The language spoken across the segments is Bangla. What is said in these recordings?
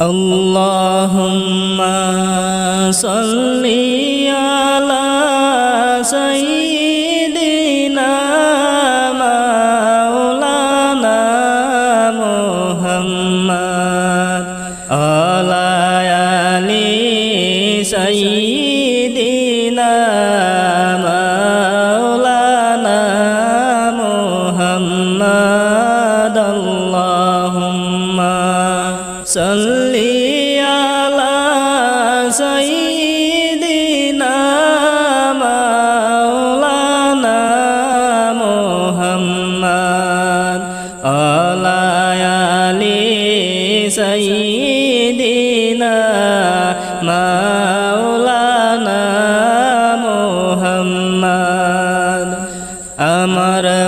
اللهم صلِّ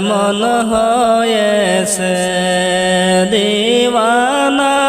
মন হয়েছে। দিওয়ানা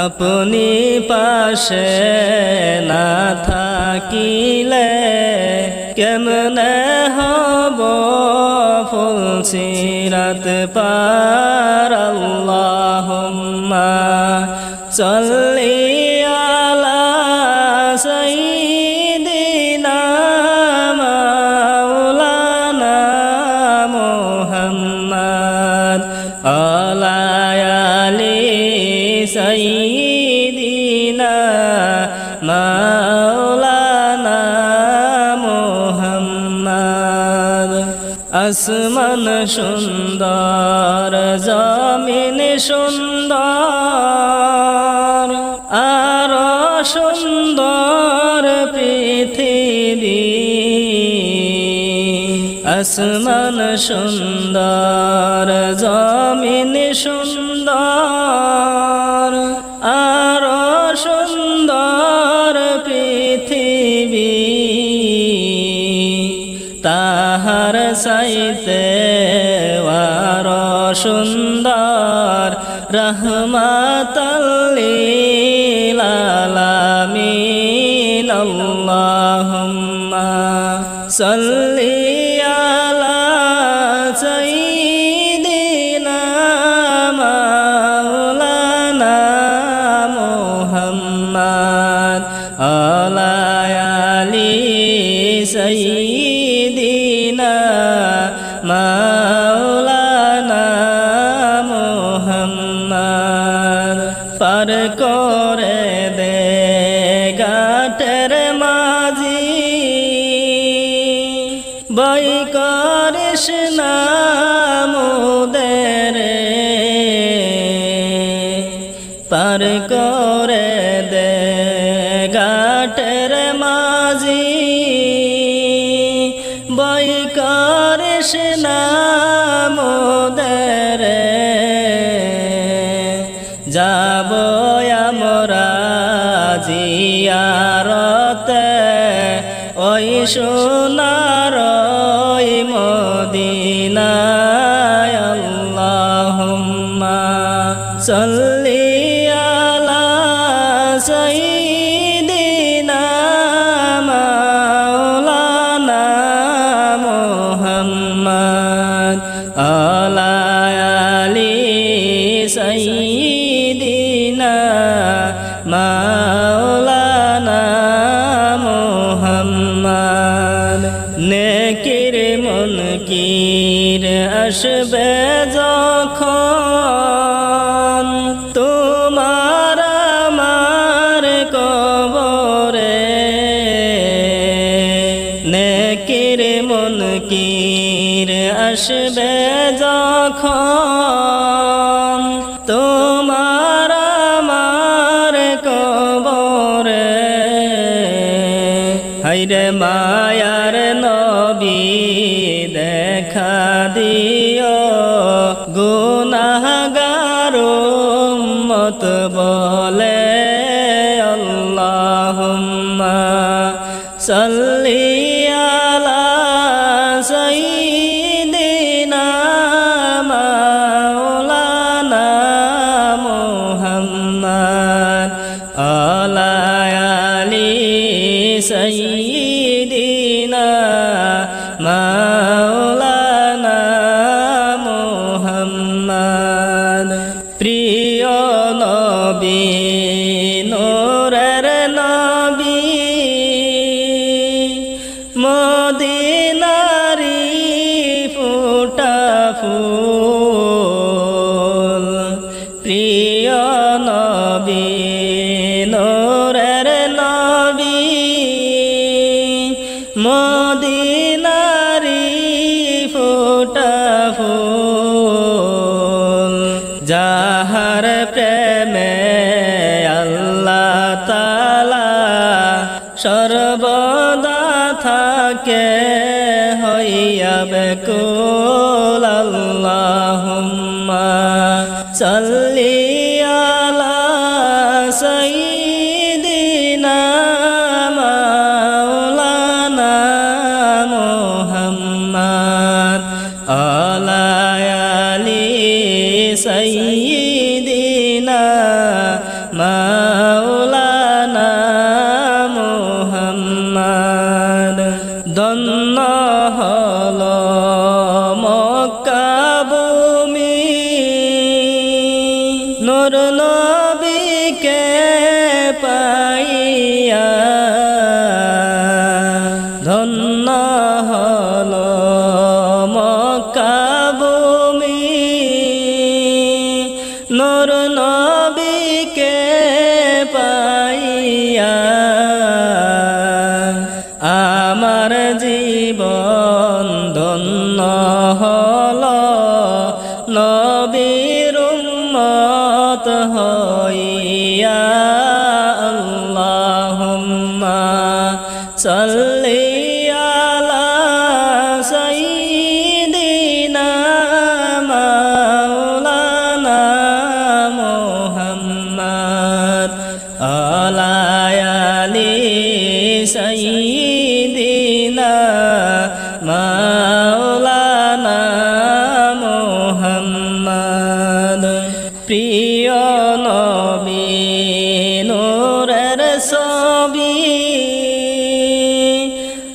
আপনি পাশে না থাকিলে কেমনে হব ফুলসিরাত পা সুন্দর জমিন সুন্দর আর সুন্দর পৃথিবী। আসমান সুন্দর জমিন সুন্দর। সুন্দর রহমাতাল্লিল করে দে। সোনার মদিনায় আল্লাহুম্মা সাল্লি আলা সাইয়্যিদিনা মাওলানা মুহাম্মদ আলা 是被爱的 সর্বদা থাকে হইয়া বেকুল মরণ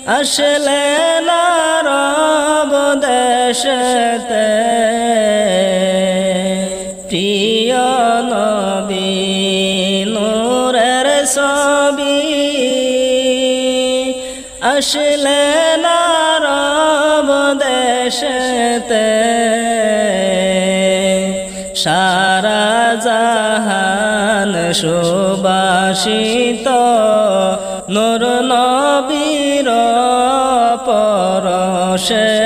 আসলে রব দেশতে প্রিয় নবী নূরের ছবি। আসলে রব দেশতে সারা জাহান সুবাসী। সে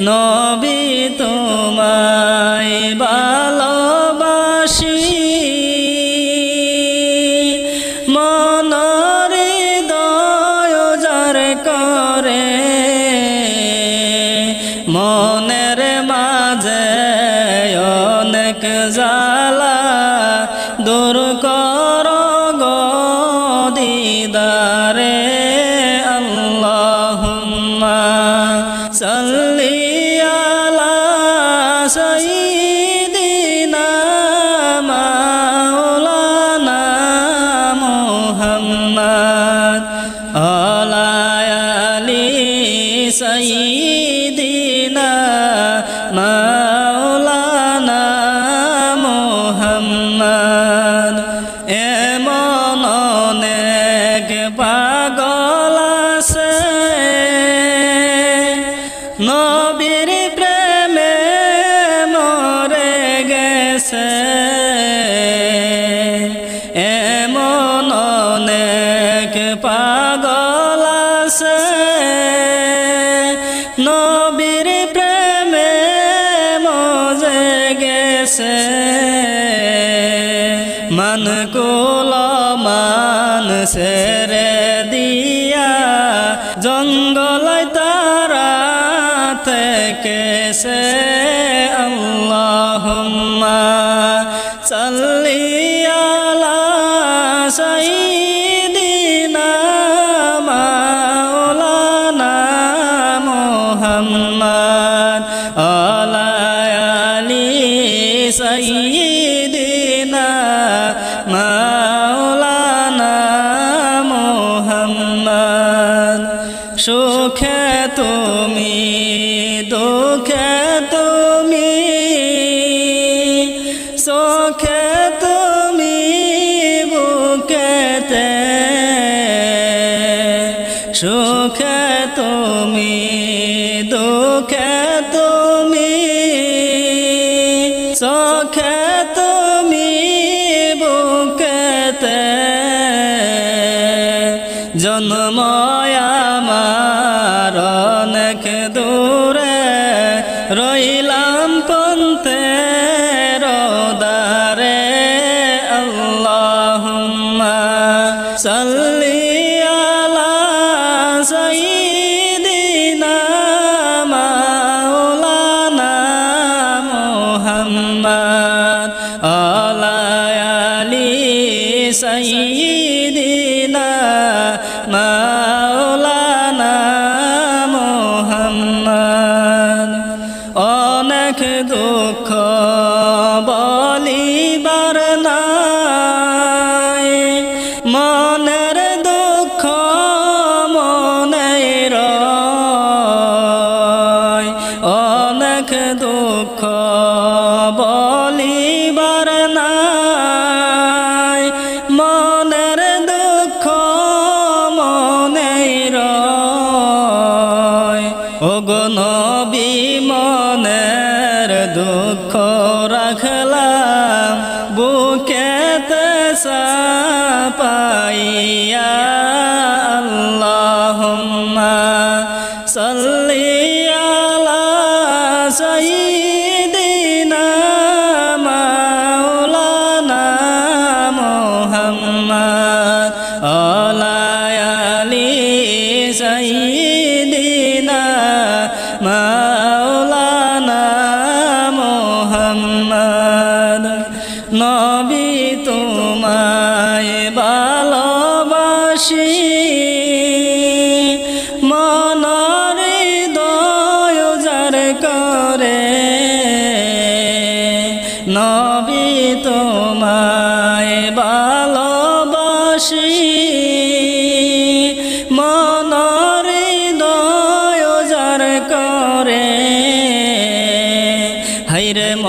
নবী তোমায় এমন 这是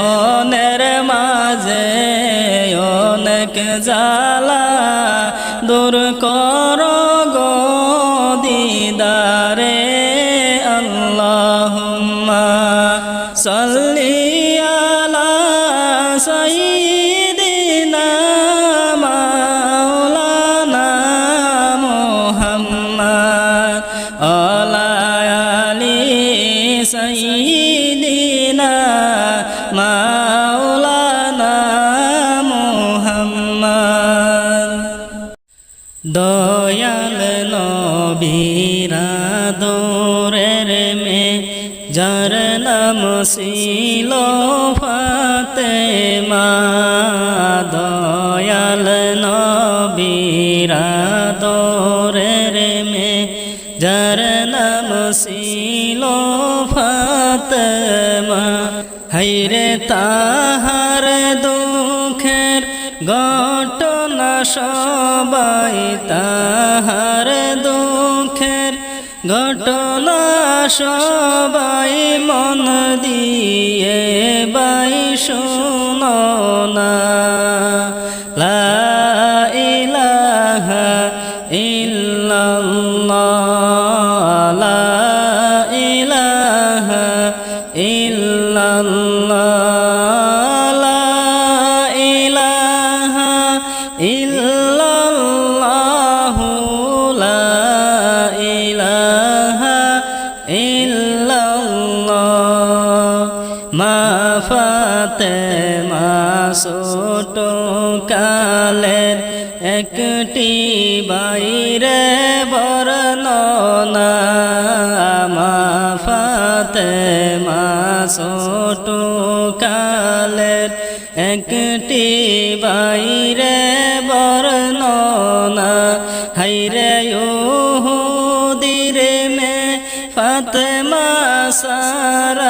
মনের মাঝে অনেক জালা দূর করো। ছিল ফাতেমা। হাইরে তাহার দুঃখের ঘটনা সবাই তাহার দুঃখের ঘটনা সবাই মন দিয়ে বাই শোনা একটি বাইরে বর্ণনা মাফাতে মাসোট কালের একটি বাইরে বর্ণনা। হাইরে দিরে মে ফাতে সারা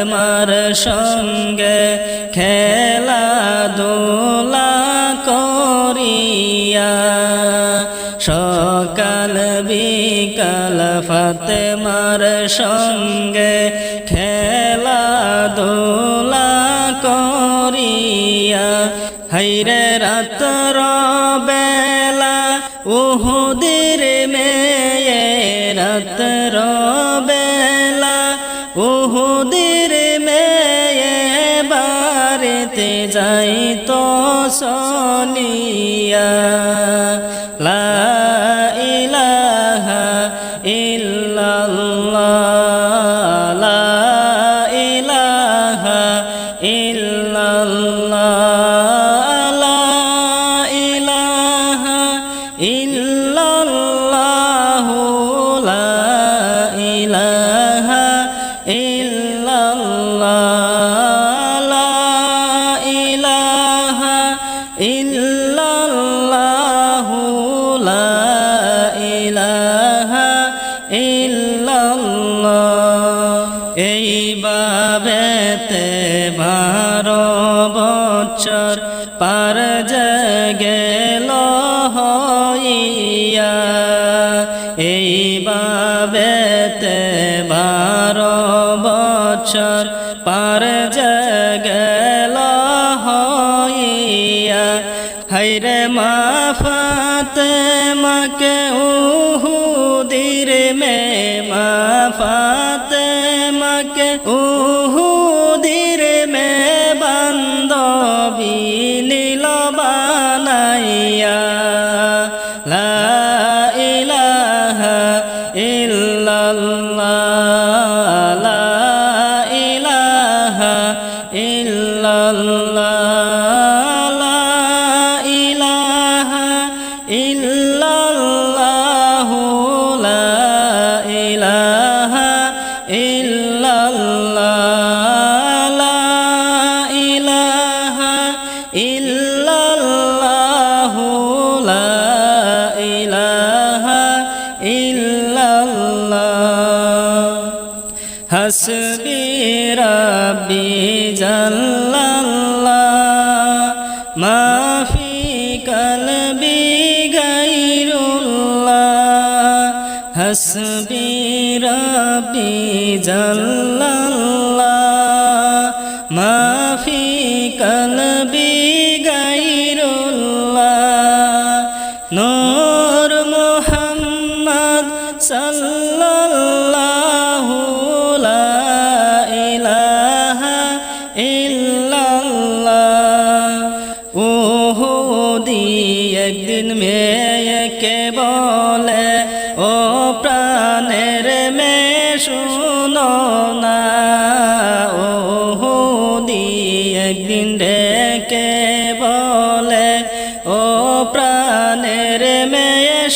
তোমার সঙ্গে খেলা দোলা করিয়া, সকাল বিকাল ফতে মার সঙ্গে খেলা দোলা করিয়া, হাইরে রাত রা বলিয়া বছর পার গেল হইয়া। হাইরে মা ফাতে মাকে উহুদির মে মা ফাতে মাকে উহ ইল্লাল্লাহ। হাসবি রাব্বি জাল্লাল্লাহ। মাফি কলবি গাইরুল্লাহ হাসবি রাব্বি জাল্লাল্লাহ।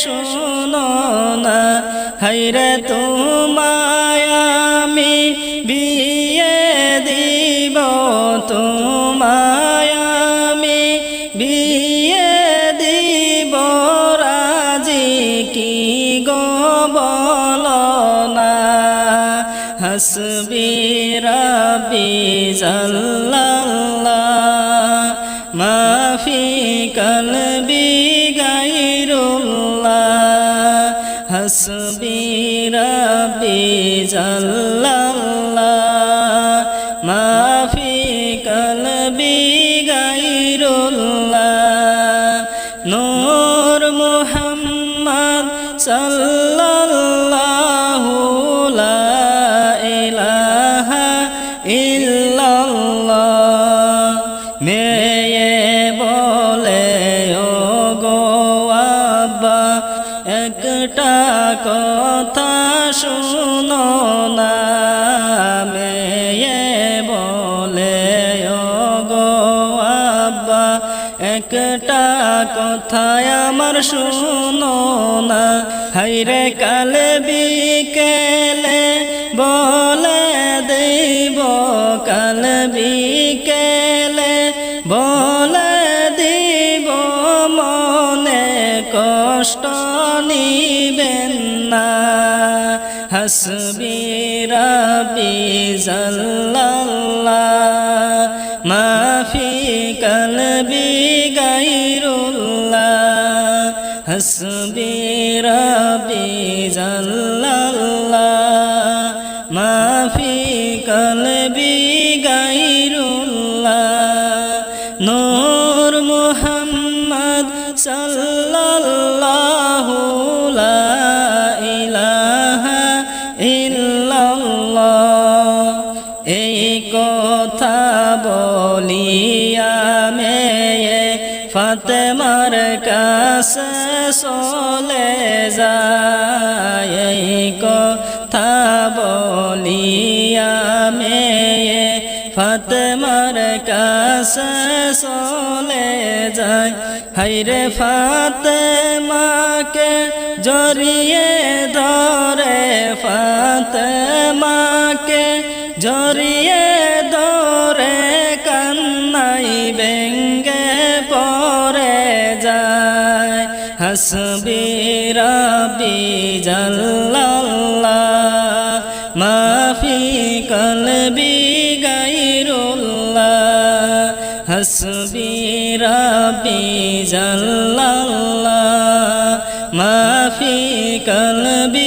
শুনো না হাইরে তোমায় আমি বিয়ে দিব, তোমায় আমি বিয়ে দিব, রাজি কি গো বল না? হসবি রবি জল ইল্লাল্লাহ, মেয়ে বলে ও গো আব্বা, একটা কথা শুনো না। মেয়ে বলে ও গো আব্বা, একটা কথায় আমার শুনো হাইরে কালে বিকেলে হাসবি রাবি জাল্লাল্লাহ মাফি কলবি গাইরুল্লাহ হাসবি রাবি জাল্লাল্লাহ মাফি কলবি কাছে চলে যায় কথা বলিয়া মেয়ে ফাতেমার কাছে চলে যায়। হাইরে ফাতেমাকে জড়িয়ে ধরে, ফাতেমাকে জড়িয়ে ধরে কান্নাই বেঙ্গে হাসবি রাবি জাল্লাল্লাহ মাফি কলবি গাইরুল্লাহ হাসবি রাবি জাল্লাল্লাহ মাফি কলবি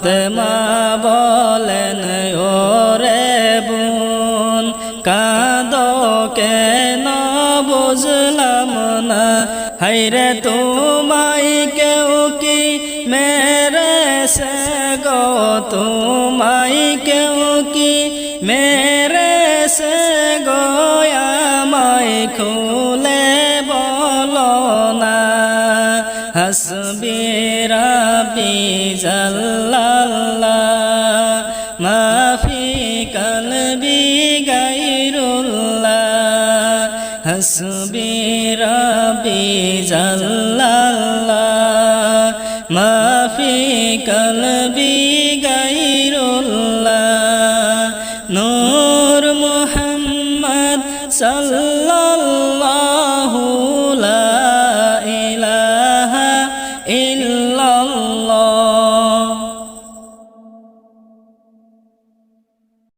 ফাতেমা বলেন, ওরে বোন, কাদ কেন? বুঝলাম না। হাইরে তোমাই কেউ কি মেরে সে গো? তোমাই কেউ কি মেরে সে গো? আমায় খুলে